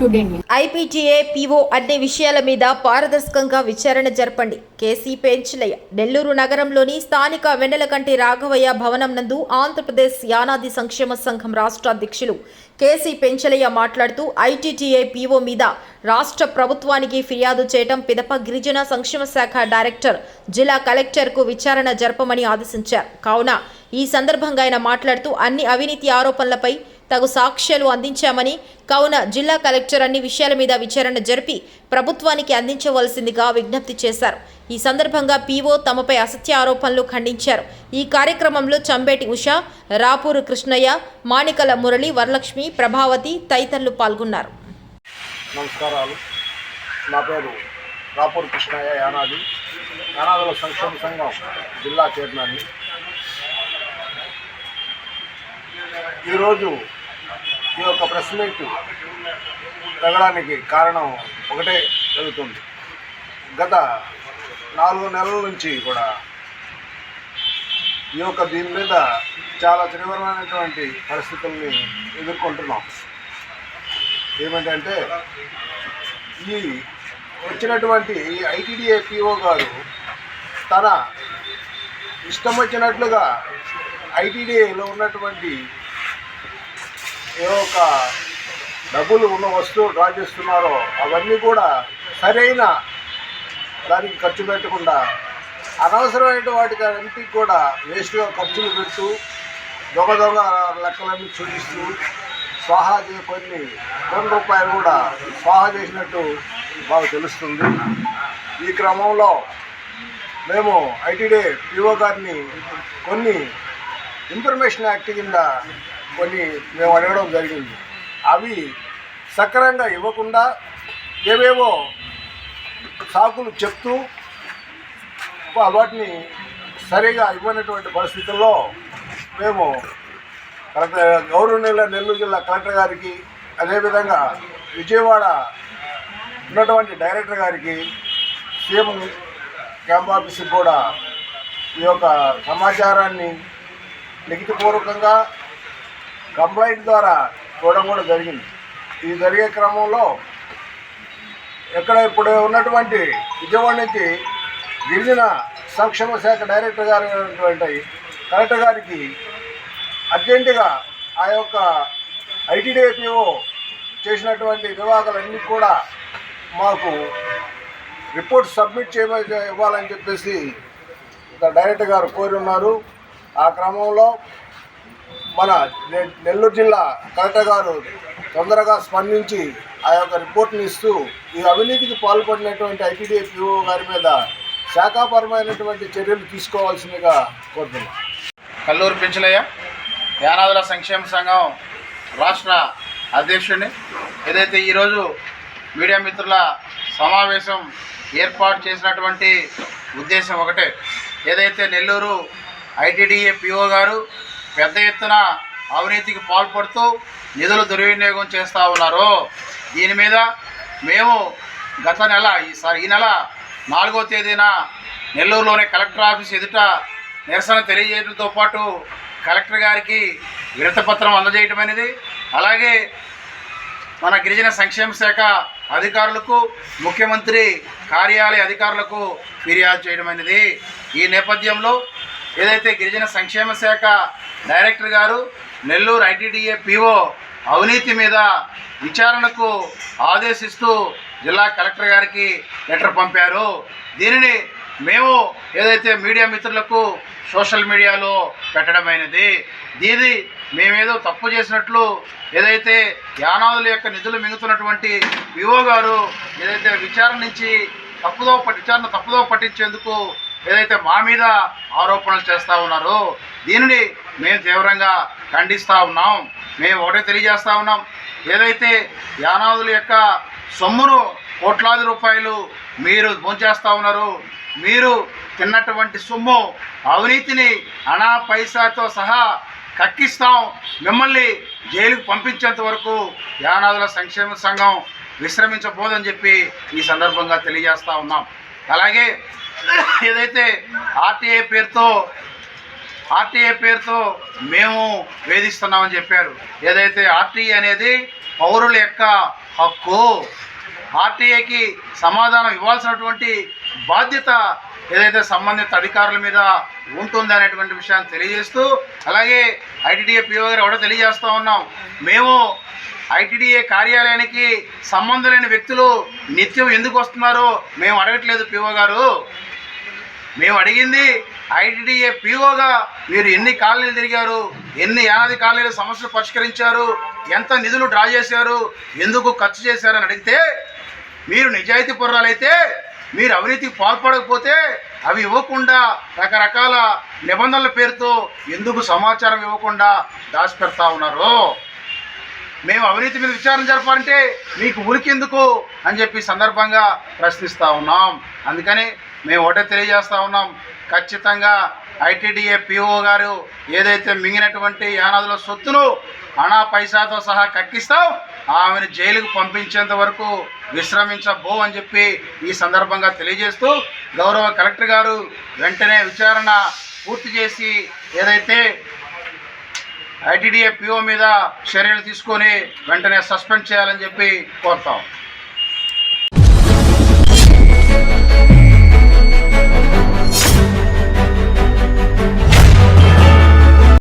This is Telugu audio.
టుడే న్యూస్ పీఓ అన్ని విషయాల మీద పారదర్శకంగా విచారణ జరపండి. కేసీ పెంచలయ్య నెల్లూరు నగరంలోని స్థానిక వెన్నెలకంటి రాఘవయ్య భవనం నందు ఆంధ్రప్రదేశ్ యానాది సంక్షేమ సంఘం రాష్ట్ర అధ్యక్షులు కేసీ పెంచలయ్య మాట్లాడుతూ ఐటీటీఏ పీఓ మీద రాష్ట్ర ప్రభుత్వానికి ఫిర్యాదు చేయడం పిదప గిరిజన సంక్షేమ శాఖ డైరెక్టర్ జిల్లా కలెక్టర్కు విచారణ జరపమని ఆదేశించారు. కావున ఈ సందర్భంగా ఆయన మాట్లాడుతూ అన్ని అవినీతి ఆరోపణలపై తగు సాక్ష్యాలు అందించామని కావున జిల్లా కలెక్టర్ అన్ని విషయాల మీద విచారణ జరిపి ప్రభుత్వానికి అందించవలసిందిగా విజ్ఞప్తి చేశారు. ఈ సందర్భంగా పీఓ తమపై అసత్య ఆరోపణలు ఖండించారు. ఈ కార్యక్రమంలో చంబేటి ఉష రాపూరు కృష్ణయ్య మాణికల మురళి వరలక్ష్మి ప్రభావతి తదితరులు పాల్గొన్నారు. నమస్కారాలు. నా పేరు రాపూర్ కృష్ణయ్య యానాది. యానాదుల సంక్షేమ సంఘం జిల్లా చైర్మన్. ఈరోజు ఈ యొక్క ప్రెస్ మీట్ జరగడానికి కారణం ఒకటే జరుగుతుంది. గత నాలుగు నెలల నుంచి కూడా ఈ యొక్క దీని మీద చాలా తీవ్రమైనటువంటి పరిస్థితుల్ని ఎదుర్కొంటున్నాం. ఏమిటంటే ఈ వచ్చినటువంటి ఈ ఐటీడీఏ పిఓ గారు తన ఇష్టం వచ్చినట్లుగా ఐటీడీఏలో ఉన్నటువంటి ఏ ఒక డబ్బులు ఉన్న వస్తువులు డ్రా చేస్తున్నారో అవన్నీ కూడా సరైన దానికి ఖర్చు పెట్టకుండా అనవసరమైన వాటికి అన్నింటికి కూడా వేస్ట్గా ఖర్చులు పెడుతూ దొంగ దొంగ లెక్కలన్నీ చూపిస్తూ స్వాహా చే కొన్ని కొన్ని రూపాయలు కూడా స్వాహా చేసినట్టు మాకు తెలుస్తుంది. ఈ క్రమంలో మేము ఐటీడే పిఓ గారిని కొన్ని ఇన్ఫర్మేషన్ యాక్ట్ కింద కొన్ని మేము అడగడం జరిగింది. అవి సక్రమంగా ఇవ్వకుండా ఏవేవో సాకులు చెప్తూ వాటిని సరిగా ఇవ్వనటువంటి పరిస్థితుల్లో మేము కలెక్టర్ గౌరవనీయుల నెల్లూరు జిల్లా కలెక్టర్ గారికి అదేవిధంగా విజయవాడ ఉన్నటువంటి డైరెక్టర్ గారికి సీఎం క్యాంప్ ఆఫీస్కి కూడా ఈ యొక్క సమాచారాన్ని లిఖితపూర్వకంగా కంప్లైంట్ ద్వారా చూడడం కూడా జరిగింది. ఇది జరిగే క్రమంలో ఎక్కడ ఇప్పుడు ఉన్నటువంటి విజయవాడ నుంచి గిరిజన సంక్షేమ శాఖ డైరెక్టర్ గారు అయినటువంటి కలెక్టర్ గారికి అర్జెంటుగా ఆ యొక్క ఐటీడీఏపీఓ చేసినటువంటి విభాగాలన్నీ కూడా మాకు రిపోర్ట్ సబ్మిట్ చేయ ఇవ్వాలని చెప్పేసి డైరెక్టర్ గారు కోరి ఉన్నారు. ఆ క్రమంలో మన నె- నెల్లూరు జిల్లా కలెక్టర్ గారు తొందరగా స్పందించి ఆ యొక్క రిపోర్ట్ని ఇస్తూ ఈ అవినీతికి పాల్పడినటువంటి ఐటీడీఎఫ్ఓ గారి మీద శాఖాపరమైనటువంటి చర్యలు తీసుకోవాల్సిందిగా కోరుతున్నాం. కల్లూరు పెంచలయ్య యానాదుల సంక్షేమ సంఘం రాష్ట్ర అధ్యక్షుడిని. ఏదైతే ఈరోజు మీడియా మిత్రుల సమావేశం ఏర్పాటు చేసినటువంటి ఉద్దేశం ఒకటే. ఏదైతే నెల్లూరు ఐటీడీఏ పిఓ గారు పెద్ద ఎత్తున అవినీతికి పాల్పడుతూ నిధులు దుర్వినియోగం చేస్తూ ఉన్నారు. దీని మీద మేము గత నెల ఈసారి ఈ నెల నాలుగో తేదీన నెల్లూరులోని కలెక్టర్ ఆఫీస్ ఎదుట నిరసన తెలియజేయడంతో పాటు కలెక్టర్ గారికి విరతపత్రం అందజేయటం అనేది అలాగే మన గిరిజన సంక్షేమ శాఖ అధికారులకు ముఖ్యమంత్రి కార్యాలయ అధికారులకు ఫిర్యాదు చేయడం అనేది ఈ నేపథ్యంలో ఏదైతే గిరిజన సంక్షేమ శాఖ డైరెక్టర్ గారు నెల్లూరు ఐటీడీఏ పిఓ అవినీతి మీద విచారణకు ఆదేశిస్తూ జిల్లా కలెక్టర్ గారికి లెటర్ పంపారు. దీనిని మేము ఏదైతే మీడియా మిత్రులకు సోషల్ మీడియాలో పెట్టడమైనది దీని మేమేదో తప్పు చేసినట్లు ఏదైతే యానాదుల యొక్క నిధులు మింగుతున్నటువంటి వివో గారు ఏదైతే విచారణ నుంచి తప్పుదో విచారణ తప్పుదో పట్టించేందుకు ఏదైతే మా మీద ఆరోపణలు చేస్తూ ఉన్నారో దీనిని మేము తీవ్రంగా ఖండిస్తూ ఉన్నాం. మేము ఒకటే తెలియజేస్తూ ఉన్నాం. ఏదైతే యానాదుల యొక్క సొమ్మును కోట్లాది రూపాయలు మీరు భోంచేస్తూ ఉన్నారు మీరు తిన్నటువంటి సొమ్ము అవినీతిని అనా పైసాతో సహా కక్కిస్తాం. మిమ్మల్ని జైలుకు పంపించేంత వరకు యానాదుల సంక్షేమ సంఘం విశ్రమించబోదని చెప్పి ఈ సందర్భంగా తెలియజేస్తూ ఉన్నాం. అలాగే ఏదైతే ఆర్టీఐ పేరుతో ఆర్టీఏ పేరుతో మేము వేధిస్తున్నామని చెప్పారు. ఏదైతే ఆర్టీఏ అనేది పౌరుల యొక్క హక్కు ఆర్టీఏకి సమాధానం ఇవ్వాల్సినటువంటి బాధ్యత ఏదైతే సంబంధిత అధికారుల మీద ఉంటుంది అనేటువంటి విషయాన్ని తెలియజేస్తూ అలాగే ఐటీడీఏ పిఓ గారు కూడా తెలియజేస్తూ ఉన్నాం. మేము ఐటీడీఏ కార్యాలయానికి సంబంధం లేని వ్యక్తులు నిత్యం ఎందుకు వస్తున్నారో మేము అడగట్లేదు పిఓ గారు. మేము అడిగింది ఐటీడీఏ పీఓగా మీరు ఎన్ని కాలనీలు తిరిగారు ఎన్ని ఏడాది కాలనీలు సమస్యలు పరిష్కరించారు ఎంత నిధులు డ్రా చేశారు ఎందుకు ఖర్చు చేశారని అడిగితే మీరు నిజాయితీ పుర్రాలైతే మీరు అవినీతికి పాల్పడకపోతే అవి ఇవ్వకుండా రకరకాల నిబంధనల పేరుతో ఎందుకు సమాచారం ఇవ్వకుండా దాచిపెడతా ఉన్నారు? మేము అవినీతి మీద విచారణ జరపాలంటే మీకు ఉనికెందుకు అని చెప్పి సందర్భంగా ప్రశ్నిస్తూ ఉన్నాం. అందుకని మేము ఒకటే తెలియజేస్తూ ఉన్నాం. ఖచ్చితంగా ఐటీడీఏ పిఓ గారు ఏదైతే మింగినటువంటి యానాదుల సొత్తును అనా పైసాతో సహా కక్కిస్తాం ఆమెను జైలుకు పంపించేంత వరకు విశ్రమించబో అని చెప్పి ఈ సందర్భంగా తెలియజేస్తూ గౌరవ కలెక్టర్ గారు వెంటనే విచారణ పూర్తి చేసి ఏదైతే ఐటీడీఏ పిఓ మీద చర్యలు తీసుకొని వెంటనే సస్పెండ్ చేయాలని చెప్పి కోరుతాం.